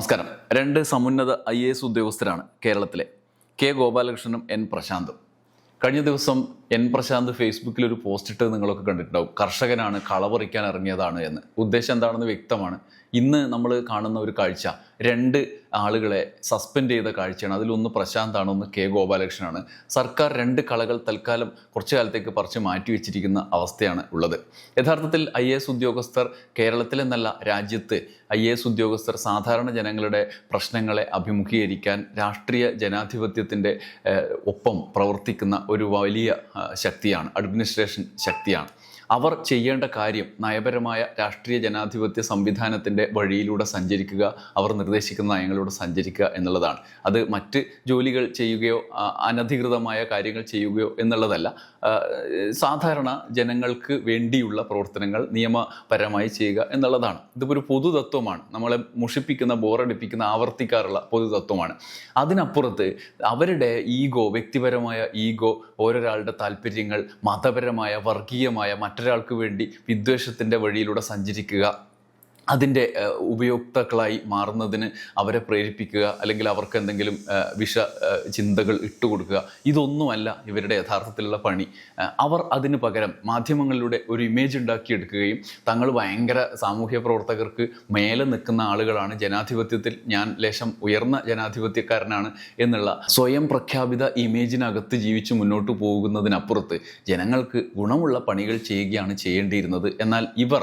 നമസ്കാരം. രണ്ട് സമുന്നത I A S ഉദ്യോഗസ്ഥരാണ് കേരളത്തിലെ കെ ഗോപാലകൃഷ്ണനും എൻ പ്രശാന്തും. കഴിഞ്ഞ ദിവസം എൻ പ്രശാന്ത് ഫേസ്ബുക്കിൽ ഒരു പോസ്റ്റ് ഇട്ടത് നിങ്ങളൊക്കെ കണ്ടിട്ടുണ്ടാവും. കർഷകനാണ് കളപറിക്കാൻ ഇറങ്ങിയതാണ് എന്ന്. ഉദ്ദേശം എന്താണെന്ന് വ്യക്തമാണ്. ഇന്ന് നമ്മൾ കാണുന്ന ഒരു കാഴ്ച. രണ്ട് ആളുകളെ സസ്പെൻഡ് ചെയ്ത കാഴ്ചയാണ്. അതിലൊന്ന് പ്രശാന്താണ് ഒന്ന് കെ ഗോപാലകൃഷ്ണനാണ്. സർക്കാർ രണ്ട് കളകൾ തൽക്കാലം കുറച്ചു കാലത്തേക്ക് പറിച്ച് മാറ്റി വെച്ചിരിക്കുന്ന അവസ്ഥയാണ് ഉള്ളത്. യഥാർത്ഥത്തിൽ ഐ എസ് ഉദ്യോഗസ്ഥർ കേരളത്തിലെന്നല്ല രാജ്യത്ത് ഐ എസ് ഉദ്യോഗസ്ഥർ സാധാരണ ജനങ്ങളുടെ പ്രശ്നങ്ങളെ അഭിമുഖീകരിക്കാൻ രാഷ്ട്രീയ ജനാധിപത്യത്തിന്റെ ഒപ്പം പ്രവർത്തിക്കുന്ന ഒരു വലിയ ശക്തിയാണ് അഡ്മിനിസ്ട്രേഷൻ ശക്തിയാണ്. അവർ ചെയ്യേണ്ട കാര്യം നയപരമായ രാഷ്ട്രീയ ജനാധിപത്യ സംവിധാനത്തിന്റെ വഴിയിലൂടെ സഞ്ചരിക്കുക അവർ നിർദ്ദേശിക്കുന്ന നയങ്ങളിലൂടെ സഞ്ചരിക്കുക എന്നുള്ളതാണ്. അത് മറ്റ് ജോലികൾ ചെയ്യുകയോ അനധികൃതമായ കാര്യങ്ങൾ ചെയ്യുകയോ എന്നുള്ളതല്ല. സാധാരണ ജനങ്ങൾക്ക് വേണ്ടിയുള്ള പ്രവർത്തനങ്ങൾ നിയമപരമായി ചെയ്യുക എന്നുള്ളതാണ്. ഇതിപ്പോൾ ഒരു പൊതുതത്വമാണ്. നമ്മളെ മുഷിപ്പിക്കുന്ന ബോറടിപ്പിക്കുന്ന ആവർത്തിക്കാറുള്ള പൊതുതത്വമാണ്. അതിനപ്പുറത്ത് അവരുടെ ഈഗോ വ്യക്തിപരമായ ഈഗോ ഓരോരാളുടെ താല്പര്യങ്ങൾ മതപരമായ വർഗീയമായ മറ്റൊരാൾക്ക് വേണ്ടി വിദ്വേഷത്തിന്റെ വഴിയിലൂടെ സഞ്ചരിക്കുക. അതിന്റെ ഉപയോക്താക്കളായി മാറുന്നതിന് അവരെ പ്രേരിപ്പിക്കുക അല്ലെങ്കിൽ അവർക്ക് എന്തെങ്കിലും വിഷ ചിന്തകൾ ഇട്ടുകൊടുക്കുക ഇതൊന്നുമല്ല ഇവരുടെ യഥാർത്ഥത്തിലുള്ള പണി. അവർ അതിന് പകരം മാധ്യമങ്ങളിലൂടെ ഒരു ഇമേജ് ഉണ്ടാക്കിയെടുക്കുകയും തങ്ങൾ ഭയങ്കര സാമൂഹ്യ പ്രവർത്തകർക്ക് മേലെ നിൽക്കുന്ന ആളുകളാണ്. ജനാധിപത്യത്തിൽ ഞാൻ ലേശം ഉയർന്ന ജനാധിപത്യക്കാരനാണ് എന്നുള്ള സ്വയം പ്രഖ്യാപിത ഇമേജിനകത്ത് ജീവിച്ച് മുന്നോട്ട് പോകുന്നതിനപ്പുറത്ത് ജനങ്ങൾക്ക് ഗുണമുള്ള പണികൾ ചെയ്യുകയാണ് ചെയ്യേണ്ടിയിരുന്നത്. എന്നാൽ ഇവർ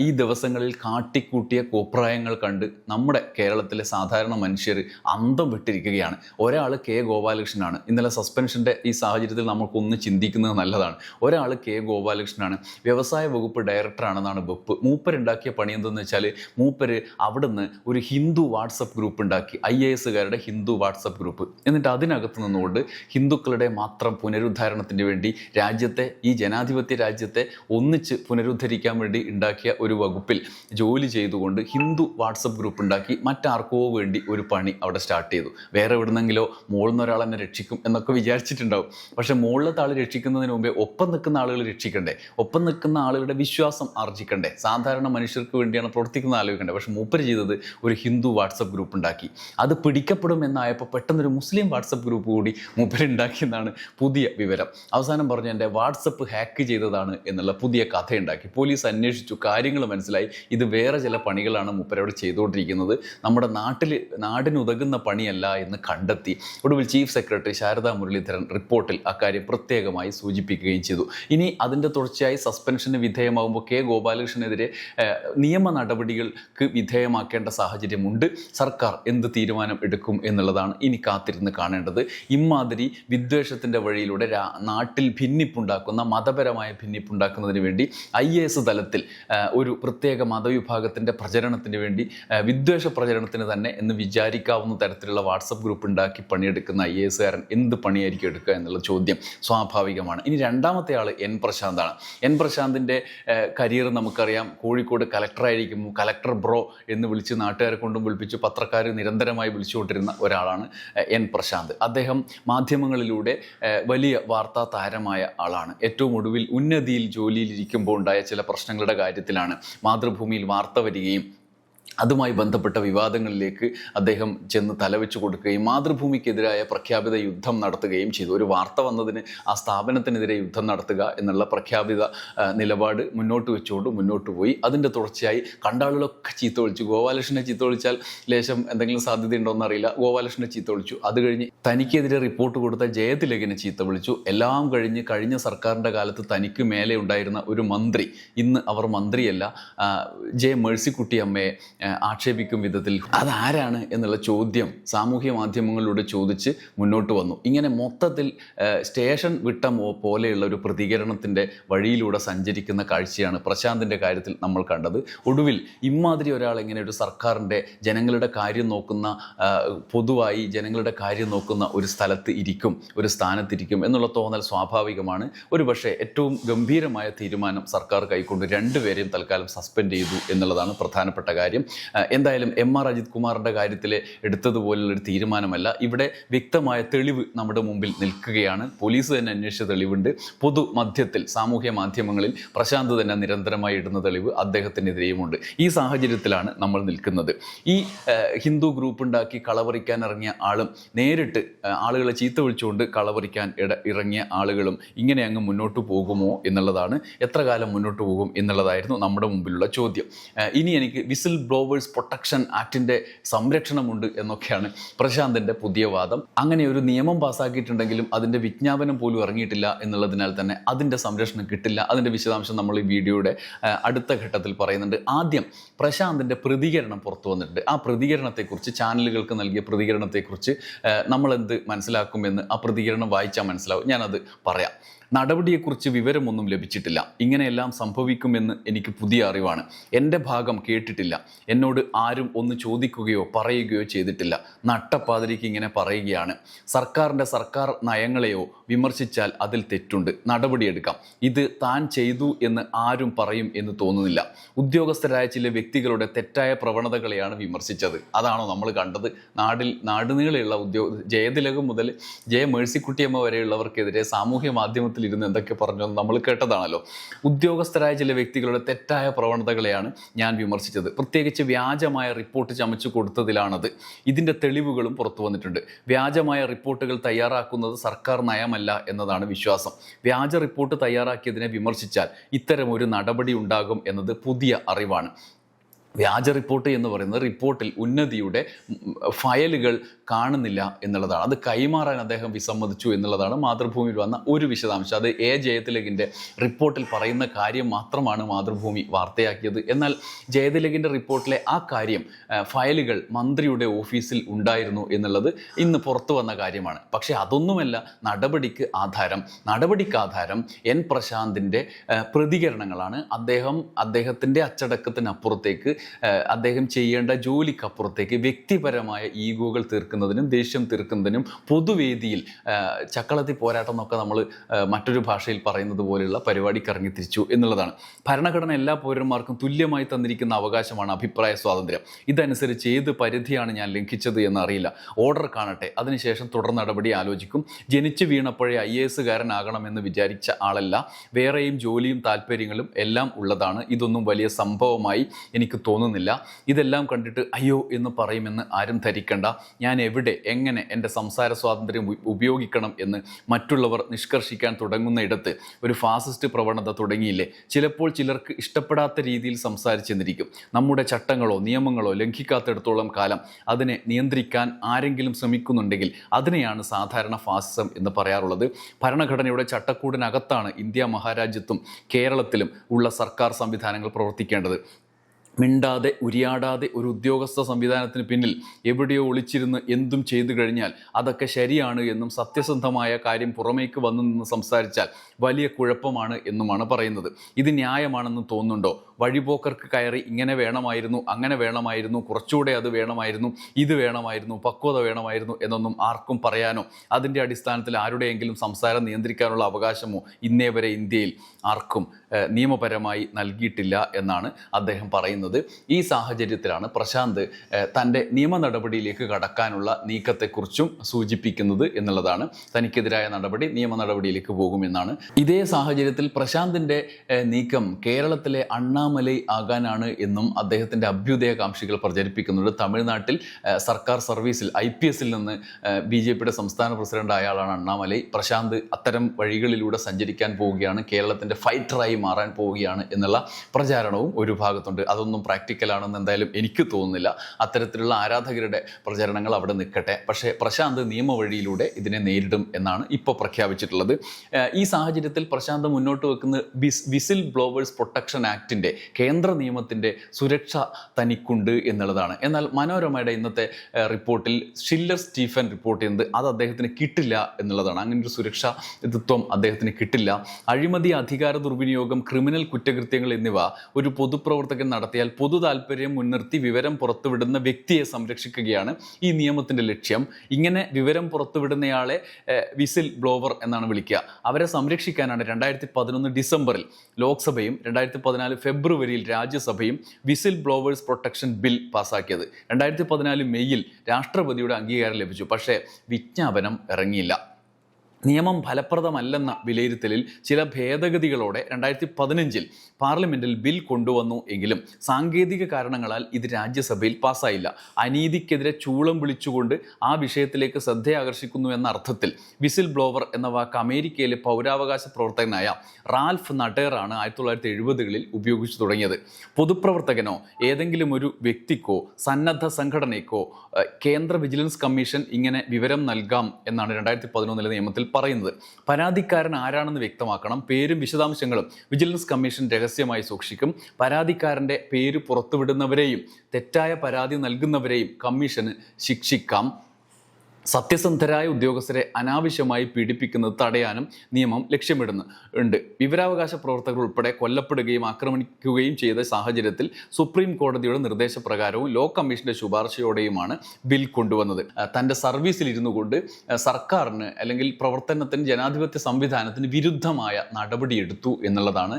ഈ ദിവസങ്ങളിൽ കാട്ടിക്കൂട്ടിയ കോപ്രായങ്ങൾ കണ്ട് നമ്മുടെ കേരളത്തിലെ സാധാരണ മനുഷ്യർ അന്തം വിട്ടിരിക്കുകയാണ്. ഒരാൾ കെ ഗോപാലകൃഷ്ണനാണ്. ഇന്നലെ സസ്പെൻഷന്റെ ഈ സാഹചര്യത്തിൽ നമുക്കൊന്ന് ചിന്തിക്കുന്നത് നല്ലതാണ്. ഒരാൾ കെ ഗോപാലകൃഷ്ണനാണ്. വ്യവസായ വകുപ്പ് ഡയറക്ടറാണെന്നാണ് വെപ്പ്. മൂപ്പരുണ്ടാക്കിയ പണി എന്തെന്ന് വെച്ചാൽ മൂപ്പര് അവിടുന്ന് ഒരു ഹിന്ദു വാട്സപ്പ് ഗ്രൂപ്പ് ഉണ്ടാക്കി. ഐ എ എസുകാരുടെ ഹിന്ദു വാട്സപ്പ് ഗ്രൂപ്പ്. എന്നിട്ട് അതിനകത്ത് നിന്നുകൊണ്ട് ഹിന്ദുക്കളുടെ മാത്രം പുനരുദ്ധാരണത്തിന് വേണ്ടി രാജ്യത്തെ ഈ ജനാധിപത്യ രാജ്യത്തെ ഒന്നിച്ച് പുനരുദ്ധരിക്കാൻ വേണ്ടി ഉണ്ടാക്കിയ ഒരു വകുപ്പിൽ ജോലി ചെയ്തുകൊണ്ട് ഹിന്ദു വാട്സപ്പ് ഗ്രൂപ്പ് ഉണ്ടാക്കി മറ്റാർക്കോ വേണ്ടി ഒരു പണി അവിടെ സ്റ്റാർട്ട് ചെയ്തു. വേറെ എവിടുന്നെങ്കിലോ നിന്ന് ഒരാൾ എന്നെ രക്ഷിക്കും എന്നൊക്കെ വിചാരിച്ചിട്ടുണ്ടാവും. പക്ഷെ മുകളിലത്തെ ആൾ രക്ഷിക്കുന്നതിന് മുമ്പേ ഒപ്പം നിൽക്കുന്ന ആളുകൾ രക്ഷിക്കണ്ടേ? ഒപ്പം നിൽക്കുന്ന ആളുകളുടെ വിശ്വാസം ആർജിക്കണ്ടേ? സാധാരണ മനുഷ്യർക്ക് വേണ്ടിയാണ് പ്രവർത്തിക്കുന്ന ആലോചിക്കണ്ടേ പക്ഷെ മൂപ്പര് ചെയ്തത് ഒരു ഹിന്ദു വാട്സപ്പ് ഗ്രൂപ്പ് ഉണ്ടാക്കി. അത് പിടിക്കപ്പെടും എന്നായപ്പോൾ പെട്ടെന്നൊരു മുസ്ലിം വാട്സപ്പ് ഗ്രൂപ്പ് കൂടി മൂപ്പര് ഉണ്ടാക്കിയെന്നാണ് പുതിയ വിവരം. അവസാനം പറഞ്ഞു എന്റെ വാട്സപ്പ് ഹാക്ക് ചെയ്തതാണ് എന്നുള്ള പുതിയ കഥയുണ്ടാക്കി. പോലീസ് അന്വേഷിച്ചു. കാര്യങ്ങൾ മനസ്സിലായി. ഇത് വേറെ ചില പണികളാണ് മൂപ്പരവിടെ ചെയ്തുകൊണ്ടിരിക്കുന്നത്. നമ്മുടെ നാട്ടിൽ നാടിനുതകുന്ന പണിയല്ല എന്ന് കണ്ടെത്തി ഒടുവിൽ ചീഫ് സെക്രട്ടറി ശാരദാ മുരളീധരൻ റിപ്പോർട്ടിൽ അക്കാര്യം പ്രത്യേകമായി സൂചിപ്പിക്കുകയും ചെയ്തു. ഇനി അതിന്റെ തുടർച്ചയായി സസ്പെൻഷന് വിധേയമാകുമ്പോൾ കെ ഗോപാലകൃഷ്ണനെതിരെ നിയമ നടപടികൾക്ക് വിധേയമാക്കേണ്ട സാഹചര്യമുണ്ട്. സർക്കാർ എന്ത് തീരുമാനം എടുക്കും എന്നുള്ളതാണ് ഇനി കാത്തിരുന്ന് കാണേണ്ടത്. ഇമാതിരി വിദ്വേഷത്തിന്റെ വഴിയിലൂടെ നാട്ടിൽ ഭിന്നിപ്പുണ്ടാക്കുന്ന മതപരമായ ഭിന്നിപ്പുണ്ടാക്കുന്നതിന് വേണ്ടി ഐ തലത്തിൽ ഒരു പ്രത്യേക മതവിഭാഗത്തിന്റെ പ്രചരണത്തിന് വേണ്ടി വിദ്വേഷ പ്രചരണത്തിന് തന്നെ എന്ന് വിചാരിക്കാവുന്ന തരത്തിലുള്ള വാട്സപ്പ് ഗ്രൂപ്പ് ഉണ്ടാക്കി പണിയെടുക്കുന്ന ഐ എ എസുകാരൻ എന്ത് പണിയായിരിക്കും എടുക്കുക എന്നുള്ള ചോദ്യം സ്വാഭാവികമാണ്. ഇനി രണ്ടാമത്തെ ആൾ എൻ പ്രശാന്താണ് എൻ പ്രശാന്തിന്റെ കരിയർ നമുക്കറിയാം. കോഴിക്കോട് കലക്ടറായിരിക്കും കലക്ടർ ബ്രോ എന്ന് വിളിച്ച് നാട്ടുകാരെ കൊണ്ടും വിളിപ്പിച്ച് പത്രക്കാർ നിരന്തരമായി വിളിച്ചുകൊണ്ടിരുന്ന ഒരാളാണ് എൻ പ്രശാന്ത്. അദ്ദേഹം മാധ്യമങ്ങളിലൂടെ വലിയ വാർത്താ താരമായ ആളാണ്. ഏറ്റവും ഒടുവിൽ ഉന്നതിയിൽ ജോലിയിലിരിക്കുമ്പോൾ ഉണ്ടായ ചില പ്രശ്നങ്ങളുടെ കാര്യത്തിലാണ് മാതൃഭൂമിയിൽ വാർത്ത വരികയും അതുമായി ബന്ധപ്പെട്ട വിവാദങ്ങളിലേക്ക് അദ്ദേഹം ചെന്ന് തലവെച്ച് കൊടുക്കുകയും മാതൃഭൂമിക്കെതിരായ പ്രഖ്യാപിത യുദ്ധം നടത്തുകയും ചെയ്തു. ഒരു വാർത്ത വന്നതിന് ആ സ്ഥാപനത്തിനെതിരെ യുദ്ധം നടത്തുക എന്നുള്ള പ്രഖ്യാപിത നിലപാട് മുന്നോട്ട് വെച്ചുകൊണ്ട് മുന്നോട്ട് പോയി. അതിന്റെ തുടർച്ചയായി കണ്ടാളുകളൊക്കെ ചീത്ത വിളിച്ചു. ഗോപാലകൃഷ്ണനെ ചീത്ത വിളിച്ചാൽ ലേശം എന്തെങ്കിലും സാധ്യതയുണ്ടോ എന്നറിയില്ല ഗോപാലകൃഷ്ണനെ ചീത്ത വിളിച്ചു. അത് കഴിഞ്ഞ് തനിക്കെതിരെ റിപ്പോർട്ട് കൊടുത്ത ജയതിലകിനെ ചീത്ത വിളിച്ചു. എല്ലാം കഴിഞ്ഞ് കഴിഞ്ഞ സർക്കാരിന്റെ കാലത്ത് തനിക്ക് മേലെ ഉണ്ടായിരുന്ന ഒരു മന്ത്രി. ഇന്ന് അവർ മന്ത്രിയല്ല. ജെ മേഴ്സിക്കുട്ടി അമ്മയെ ആ, ആക്ഷേപിക്കും വിധത്തിൽ അതാരാണ് എന്നുള്ള ചോദ്യം സാമൂഹ്യ മാധ്യമങ്ങളിലൂടെ ചോദിച്ച് മുന്നോട്ട് വന്നു. ഇങ്ങനെ മൊത്തത്തിൽ സ്റ്റേഷൻ വിട്ട പോലെയുള്ള ഒരു പ്രതികരണത്തിന്റെ വഴിയിലൂടെ സഞ്ചരിക്കുന്ന കാഴ്ചയാണ് പ്രശാന്തിന്റെ കാര്യത്തിൽ നമ്മൾ കണ്ടത്. ഒടുവിൽ ഇമാതിരി ഒരാൾ എങ്ങനെ ഒരു സർക്കാരിന്റെ ജനങ്ങളുടെ കാര്യം നോക്കുന്ന പൊതുവായി ജനങ്ങളുടെ കാര്യം നോക്കുന്ന ഒരു സ്ഥലത്ത് ഇരിക്കും ഒരു സ്ഥാനത്തിരിക്കും എന്നുള്ള തോന്നൽ സ്വാഭാവികമാണ്. ഒരു പക്ഷേ ഏറ്റവും ഗംഭീരമായ തീരുമാനം സർക്കാർ കൈക്കൊണ്ട് രണ്ടുപേരെയും തൽക്കാലം സസ്പെൻഡ് ചെയ്തു എന്നുള്ളതാണ് പ്രധാനപ്പെട്ട കാര്യം. എന്തായാലും എം ആർ അജിത് കുമാറിന്റെ കാര്യത്തിൽ എടുത്തതുപോലുള്ളൊരു തീരുമാനമല്ല. ഇവിടെ വ്യക്തമായ തെളിവ് നമ്മുടെ മുമ്പിൽ നിൽക്കുകയാണ്. പോലീസ് തന്നെ അന്വേഷിച്ച തെളിവുണ്ട്. പൊതു മധ്യത്തിൽ സാമൂഹ്യ മാധ്യമങ്ങളിൽ പ്രശാന്ത് തന്നെ നിരന്തരമായി ഇടുന്ന തെളിവ് അദ്ദേഹത്തിനെതിരെയുമുണ്ട്. ഈ സാഹചര്യത്തിലാണ് നമ്മൾ നിൽക്കുന്നത്. ഈ ഹിന്ദു ഗ്രൂപ്പ് ഉണ്ടാക്കി കളവറിക്കാൻ ഇറങ്ങിയ ആളും നേരിട്ട് ആളുകളെ ചീത്ത വിളിച്ചുകൊണ്ട് കളവറിക്കാൻ ഇട ഇറങ്ങിയ ആളുകളും ഇങ്ങനെ അങ്ങ് മുന്നോട്ട് പോകുമോ എന്നുള്ളതാണ് എത്ര കാലം മുന്നോട്ട് പോകും എന്നുള്ളതായിരുന്നു നമ്മുടെ മുമ്പിലുള്ള ചോദ്യം. ഇനി എനിക്ക് വിസിൽ ബ്ലോവേഴ്സ് പ്രൊട്ടക്ഷൻ ആക്ടിന്റെ സംരക്ഷണമുണ്ട് എന്നൊക്കെയാണ് പ്രശാന്തിന്റെ പുതിയ വാദം. അങ്ങനെ ഒരു നിയമം പാസ്സാക്കിയിട്ടുണ്ടെങ്കിലും അതിന്റെ വിജ്ഞാപനം പോലും ഇറങ്ങിയിട്ടില്ല എന്നുള്ളതിനാൽ തന്നെ അതിന്റെ സംരക്ഷണം കിട്ടില്ല. അതിന്റെ വിശദാംശം നമ്മൾ ഈ വീഡിയോയുടെ അടുത്ത ഘട്ടത്തിൽ പറയുന്നുണ്ട്. ആദ്യം പ്രശാന്തിന്റെ പ്രതികരണം പുറത്തു വന്നിട്ടുണ്ട്. ആ പ്രതികരണത്തെക്കുറിച്ച് ചാനലുകൾക്ക് നൽകിയ പ്രതികരണത്തെക്കുറിച്ച് നമ്മളെന്ത് മനസ്സിലാക്കുമെന്ന് ആ പ്രതികരണം വായിച്ചാൽ മനസ്സിലാവും. ഞാനത് പറയാം. നടപടിയെക്കുറിച്ച് വിവരമൊന്നും ലഭിച്ചിട്ടില്ല. ഇങ്ങനെയെല്ലാം സംഭവിക്കുമെന്ന് എനിക്ക് പുതിയ അറിവാണ്. എന്റെ ഭാഗം കേട്ടിട്ടില്ല. എന്നോട് ആരും ഒന്ന് ചോദിക്കുകയോ പറയുകയോ ചെയ്തിട്ടില്ല. നട്ടപ്പാതിരിക്ക് ഇങ്ങനെ പറയുകയാണ്. സർക്കാരിന്റെ സർക്കാർ നയങ്ങളെയോ വിമർശിച്ചാൽ അതിൽ തെറ്റുണ്ട്. നടപടിയെടുക്കാം. ഇത് താൻ ചെയ്തു എന്ന് ആരും പറയും എന്ന് തോന്നുന്നില്ല. ഉദ്യോഗസ്ഥരായ ചില വ്യക്തികളുടെ തെറ്റായ പ്രവണതകളെയാണ് വിമർശിച്ചത്. അതാണോ നമ്മൾ കണ്ടത്? നാടിൽ നാടുനീളെയുള്ള ഉദ്യോഗ ജയതിലകം മുതൽ ജയ മേഴ്സിക്കുട്ടിയമ്മ വരെയുള്ളവർക്കെതിരെ സാമൂഹ്യ മാധ്യമത്തിൽ ഇരുന്ന് എന്തൊക്കെ പറഞ്ഞു നമ്മൾ കേട്ടതാണല്ലോ. ഉദ്യോഗസ്ഥരായ ചില വ്യക്തികളുടെ തെറ്റായ പ്രവണതകളെയാണ് ഞാൻ വിമർശിച്ചത്. പ്രത്യേകിച്ച് വ്യാജമായ റിപ്പോർട്ട് ചമച്ചു കൊടുത്തതിലാണത്. ഇതിന്റെ തെളിവുകളും പുറത്തു വന്നിട്ടുണ്ട്. വ്യാജമായ റിപ്പോർട്ടുകൾ തയ്യാറാക്കുന്നത് സർക്കാർ നയമല്ല എന്നതാണ് വിശ്വാസം. വ്യാജ റിപ്പോർട്ട് തയ്യാറാക്കിയതിനെ വിമർശിച്ചാൽ ഇത്തരം ഒരു നടപടി ഉണ്ടാകും എന്നത് പുതിയ അറിവാണ്. വ്യാജ റിപ്പോർട്ട് എന്ന് പറയുന്നത് റിപ്പോർട്ടിൽ ഉന്നതിയുടെ ഫയലുകൾ കാണുന്നില്ല എന്നുള്ളതാണ്. അത് കൈമാറാൻ അദ്ദേഹം വിസമ്മതിച്ചു എന്നുള്ളതാണ് മാതൃഭൂമിയിൽ വന്ന ഒരു വിശദാംശം. അത് എ. ജയതിലകിന്റെ റിപ്പോർട്ടിൽ പറയുന്ന കാര്യം മാത്രമാണ് മാതൃഭൂമി വാർത്തയാക്കിയത്. എന്നാൽ ജയതിലകിന്റെ റിപ്പോർട്ടിലെ ആ കാര്യം ഫയലുകൾ മന്ത്രിയുടെ ഓഫീസിൽ ഉണ്ടായിരുന്നു എന്നുള്ളത് ഇന്ന് പുറത്തു വന്ന കാര്യമാണ്. പക്ഷേ അതൊന്നുമല്ല നടപടിക്ക് ആധാരം നടപടിക്ക് ആധാരം എൻ പ്രശാന്തിന്റെ പ്രതികരണങ്ങളാണ്. അദ്ദേഹം അദ്ദേഹത്തിന്റെ അച്ചടക്കത്തിനപ്പുറത്തേക്ക് അദ്ദേഹം ചെയ്യേണ്ട ജോലിക്കപ്പുറത്തേക്ക് വ്യക്തിപരമായ ഈഗോകൾ തീർക്കുന്നതിനും ദേഷ്യം തീർക്കുന്നതിനും പൊതുവേദിയിൽ ചക്കളത്തി പോരാട്ടം എന്നൊക്കെ നമ്മൾ മറ്റൊരു ഭാഷയിൽ പറയുന്നത് പോലെയുള്ള പരിപാടിക്ക് തിരിച്ചു എന്നുള്ളതാണ്. ഭരണഘടന എല്ലാ പൗരന്മാർക്കും തുല്യമായി തന്നിരിക്കുന്ന അവകാശമാണ് അഭിപ്രായ സ്വാതന്ത്ര്യം. ഇതനുസരിച്ച് ഏത് പരിധിയാണ് ഞാൻ ലംഘിച്ചത് എന്നറിയില്ല. ഓർഡർ കാണട്ടെ. അതിനുശേഷം തുടർ നടപടി ആലോചിക്കും. ജനിച്ചു വീണപ്പോഴേ ഐ എ എസ്സുകാരനാകണമെന്ന് വിചാരിച്ച ആളല്ല. വേറെയും ജോലിയും താല്പര്യങ്ങളും എല്ലാം ഉള്ളതാണ്. ഇതൊന്നും വലിയ സംഭവമായി എനിക്ക് തോന്നുന്നില്ല. ഇതെല്ലാം കണ്ടിട്ട് അയ്യോ എന്ന് പറയുമെന്ന് ആരും ധരിക്കണ്ട. ഞാൻ എവിടെ എങ്ങനെ എന്റെ സംസാര സ്വാതന്ത്ര്യം ഉപയോഗിക്കണം എന്ന് മറ്റുള്ളവർ നിഷ്കർഷിക്കാൻ തുടങ്ങുന്ന ഇടത്ത് ഒരു ഫാസിസ്റ്റ് പ്രവണത തുടങ്ങിയില്ലേ? ചിലപ്പോൾ ചിലർക്ക് ഇഷ്ടപ്പെടാത്ത രീതിയിൽ സംസാരിച്ചെന്നിരിക്കും. നമ്മുടെ ചട്ടങ്ങളോ നിയമങ്ങളോ ലംഘിക്കാത്തിടത്തോളം കാലം അതിനെ നിയന്ത്രിക്കാൻ ആരെങ്കിലും ശ്രമിക്കുന്നുണ്ടെങ്കിൽ അതിനെയാണ് സാധാരണ ഫാസിസം എന്ന് പറയാറുള്ളത്. ഭരണഘടനയുടെ ചട്ടക്കൂടിനകത്താണ് ഇന്ത്യ മഹാരാജ്യത്തും കേരളത്തിലും ഉള്ള സർക്കാർ സംവിധാനങ്ങൾ പ്രവർത്തിക്കേണ്ടത്. മിണ്ടാതെ ഉരിയാടാതെ ഒരു ഉദ്യോഗസ്ഥ സംവിധാനത്തിന് പിന്നിൽ എവിടെയോ ഒളിച്ചിരുന്ന് എന്തും ചെയ്തു കഴിഞ്ഞാൽ അതൊക്കെ ശരിയാണ് എന്നും സത്യസന്ധമായ കാര്യം പുറമേക്ക് വന്നു നിന്ന് സംസാരിച്ചാൽ വലിയ കുഴപ്പമാണ് എന്നുമാണ് പറയുന്നത്. ഇത് ന്യായമാണെന്ന് തോന്നുന്നുണ്ടോ? വഴിപോക്കർക്ക് കയറി ഇങ്ങനെ വേണമായിരുന്നു അങ്ങനെ വേണമായിരുന്നു കുറച്ചുകൂടെ അത് വേണമായിരുന്നു ഇത് വേണമായിരുന്നു പക്വത വേണമായിരുന്നു എന്നൊന്നും ആർക്കും പറയാനോ അതിന്റെ അടിസ്ഥാനത്തിൽ ആരുടെയെങ്കിലും സംസാരം നിയന്ത്രിക്കാനുള്ള അവകാശമോ ഇന്നേ വരെ ഇന്ത്യയിൽ ആർക്കും നിയമപരമായി നൽകിയിട്ടില്ല എന്നാണ് അദ്ദേഹം പറയുന്നത്. ഈ സാഹചര്യത്തിലാണ് പ്രശാന്ത് തന്റെ നിയമ നടപടിയിലേക്ക് കടക്കാനുള്ള നീക്കത്തെക്കുറിച്ചും സൂചിപ്പിക്കുന്നത് എന്നുള്ളതാണ്. തനിക്കെതിരായ നടപടി നിയമ നടപടിയിലേക്ക് പോകുമെന്നാണ്. ഇതേ സാഹചര്യത്തിൽ പ്രശാന്തിന്റെ നീക്കം കേരളത്തിലെ അണ്ണാമലൈ ആകാനാണ് എന്നും അദ്ദേഹത്തിന്റെ അഭ്യുദയകാംക്ഷികൾ പ്രചരിപ്പിക്കുന്നുണ്ട്. തമിഴ്നാട്ടിൽ സർക്കാർ സർവീസിൽ ഐ പി എസിൽ നിന്ന് ബി ജെ പിയുടെ സംസ്ഥാന പ്രസിഡന്റ് ആയ അണ്ണാമലൈ. പ്രശാന്ത് അത്തരം വഴികളിലൂടെ സഞ്ചരിക്കാൻ പോവുകയാണ്. കേരളത്തിന്റെ ഫൈറ്ററായി മാറാൻ പോവുകയാണ് എന്നുള്ള പ്രചാരണവും ഒരു ഭാഗത്തുണ്ട്. അതൊന്നും പ്രാക്ടിക്കലാണെന്ന് എന്തായാലും എനിക്ക് തോന്നുന്നില്ല. അത്തരത്തിലുള്ള ആരാധകരുടെ പ്രചരണങ്ങൾ അവിടെ നിൽക്കട്ടെ. പക്ഷേ പ്രശാന്ത് നിയമവഴിയിലൂടെ ഇതിനെ നേരിടും എന്നാണ് ഇപ്പോൾ പ്രഖ്യാപിച്ചിട്ടുള്ളത്. ഈ സാഹചര്യത്തിൽ പ്രശാന്ത് മുന്നോട്ട് വെക്കുന്ന വിസിൽ ബ്ലോവേഴ്സ് പ്രൊട്ടക്ഷൻ ആക്ടിന്റെ കേന്ദ്ര നിയമത്തിന്റെ സുരക്ഷ തനിക്കുണ്ട് എന്നുള്ളതാണ്. എന്നാൽ മനോരമയുടെ ഇന്നത്തെ റിപ്പോർട്ടിൽ ഷില്ലർ സ്റ്റീഫൻ റിപ്പോർട്ട് ചെയ്യുന്നത് അത് അദ്ദേഹത്തിന് കിട്ടില്ല എന്നുള്ളതാണ്. അങ്ങനെ ഒരു സുരക്ഷാത്വം അദ്ദേഹത്തിന് കിട്ടില്ല. അഴിമതി അധികാര ദുർവിനിയോഗം ക്രിമിനൽ കുറ്റകൃത്യങ്ങൾ എന്നിവ ഒരു പൊതുപ്രവർത്തകൻ നടത്തിയാൽ പൊതു താല്പര്യം മുൻനിർത്തി വിവരം പുറത്തുവിടുന്ന വ്യക്തിയെ സംരക്ഷിക്കുകയാണ് ഈ നിയമത്തിന്റെ ലക്ഷ്യം. ഇങ്ങനെ വിവരം പുറത്തുവിടുന്നയാളെ വിസിൽ ബ്ലോവർ എന്നാണ് വിളിക്കുക. അവരെ സംരക്ഷിക്കാനാണ് രണ്ടായിരത്തി പതിനൊന്ന് ഡിസംബറിൽ ലോക്സഭയും രണ്ടായിരത്തി പതിനാല് ഫെബ്രുവരി ഫെബ്രുവരിയിൽ രാജ്യസഭയും വിസിൽ ബ്ലോവേഴ്സ് പ്രൊട്ടക്ഷൻ ബിൽ പാസാക്കിയത്. രണ്ടായിരത്തി പതിനാല് മെയ്യിൽ രാഷ്ട്രപതിയുടെ അംഗീകാരം ലഭിച്ചു. പക്ഷേ വിജ്ഞാപനം ഇറങ്ങിയില്ല. നിയമം ഫലപ്രദമല്ലെന്ന വിലയിരുത്തലിൽ ചില ഭേദഗതികളോടെ രണ്ടായിരത്തി പതിനഞ്ചിൽ പാർലമെന്റിൽ ബിൽ കൊണ്ടുവന്നു എങ്കിലും സാങ്കേതിക കാരണങ്ങളാൽ ഇത് രാജ്യസഭയിൽ പാസ്സായില്ല. അനീതിക്കെതിരെ ചൂളം വിളിച്ചുകൊണ്ട് ആ വിഷയത്തിലേക്ക് ശ്രദ്ധയാകർഷിക്കുന്നു എന്ന അർത്ഥത്തിൽ വിസിൽ ബ്ലോവർ എന്ന വാക്ക് അമേരിക്കയിലെ പൗരാവകാശ പ്രവർത്തകനായ റാൽഫ് നട്ടേറാണ് ആയിരത്തി തൊള്ളായിരത്തി എഴുപതുകളിൽ ഉപയോഗിച്ചു തുടങ്ങിയത്. പൊതുപ്രവർത്തകനോ ഏതെങ്കിലും ഒരു വ്യക്തിക്കോ സന്നദ്ധ സംഘടനയ്ക്കോ കേന്ദ്ര വിജിലൻസ് കമ്മീഷൻ ഇങ്ങനെ വിവരം നൽകാം എന്നാണ് രണ്ടായിരത്തി പതിനൊന്നിലെ നിയമത്തിൽ പറയുന്നത്. പരാതിക്കാരൻ ആരാണെന്ന് വ്യക്തമാക്കണം. പേരും വിശദാംശങ്ങളും വിജിലൻസ് കമ്മീഷൻ രഹസ്യമായി സൂക്ഷിക്കും. പരാതിക്കാരന്റെ പേര് പുറത്തുവിടുന്നവരെയും തെറ്റായ പരാതി നൽകുന്നവരെയും കമ്മീഷന് ശിക്ഷിക്കാം. സത്യസന്ധരായ ഉദ്യോഗസ്ഥരെ അനാവശ്യമായി പീഡിപ്പിക്കുന്നത് തടയാനും നിയമം ലക്ഷ്യമിടുന്നു. ഉണ്ട്. വിവരാവകാശ പ്രവർത്തകർ ഉൾപ്പെടെ കൊല്ലപ്പെടുകയും ആക്രമിക്കുകയും ചെയ്ത സാഹചര്യത്തിൽ സുപ്രീം കോടതിയുടെ നിർദ്ദേശപ്രകാരവും ലോ കമ്മീഷന്റെ ശുപാർശയോടെയുമാണ് ബിൽ കൊണ്ടുവന്നത്. തന്റെ സർവീസിൽ ഇരുന്നു കൊണ്ട് സർക്കാരിന് അല്ലെങ്കിൽ പ്രവർത്തനത്തിന് ജനാധിപത്യ സംവിധാനത്തിന് വിരുദ്ധമായ നടപടിയെടുത്തു എന്നുള്ളതാണ്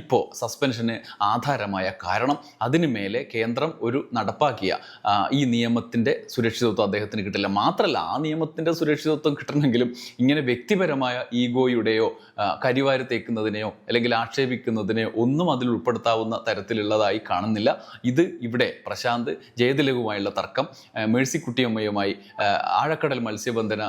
ഇപ്പോൾ സസ്പെൻഷന് ആധാരമായ കാരണം. അതിനു മേലെ കേന്ദ്രം ഒരു നടപ്പാക്കിയ ഈ നിയമത്തിന്റെ സുരക്ഷിതത്വം അദ്ദേഹത്തിന് കിട്ടില്ല. മാത്രമല്ല ആ നിയമത്തിന്റെ സുരക്ഷിതത്വം കിട്ടണമെങ്കിലും ഇങ്ങനെ വ്യക്തിപരമായ ഈഗോയുടെയോ കരിവാരി തേക്കുന്നതിനെയോ അല്ലെങ്കിൽ ആക്ഷേപിക്കുന്നതിനെയോ ഒന്നും അതിൽ ഉൾപ്പെടുത്താവുന്ന തരത്തിലുള്ളതായി കാണുന്നില്ല. ഇത് ഇവിടെ പ്രശാന്ത് ജയതിലകുമായുള്ള തർക്കം മേഴ്സിക്കുട്ടിയമ്മയുമായി ആഴക്കടൽ മത്സ്യബന്ധന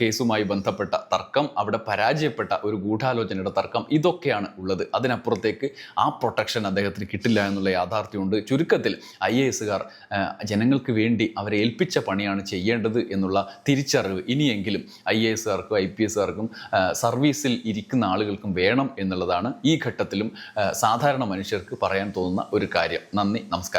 കേസുമായി ബന്ധപ്പെട്ട തർക്കം അവിടെ പരാജയപ്പെട്ട ഒരു ഗൂഢാലോചനയുടെ തർക്കം ഇതൊക്കെയാണ് ഉള്ളത്. അതിനപ്പുറത്തേക്ക് ആ പ്രൊട്ടക്ഷൻ അദ്ദേഹത്തിന് കിട്ടില്ല എന്നുള്ള യാഥാർത്ഥ്യമുണ്ട്. ചുരുക്കത്തിൽ ഐ എ എസുകാർ ജനങ്ങൾക്ക് വേണ്ടി അവരെ ഏൽപ്പിച്ച പണിയാണ് ചെയ്യേണ്ടത് എന്നുള്ള തിരിച്ചറിവ് ഇനിയെങ്കിലും ഐ എ എസുകാർക്കും ഐ പി എസുകാർക്കും സർവീസിൽ ഇരിക്കുന്ന ആളുകൾക്കും വേണം എന്നുള്ളതാണ് ഈ ഘട്ടത്തിലും സാധാരണ മനുഷ്യർക്ക് പറയാൻ തോന്നുന്ന ഒരു കാര്യം. നന്ദി നമസ്കാരം.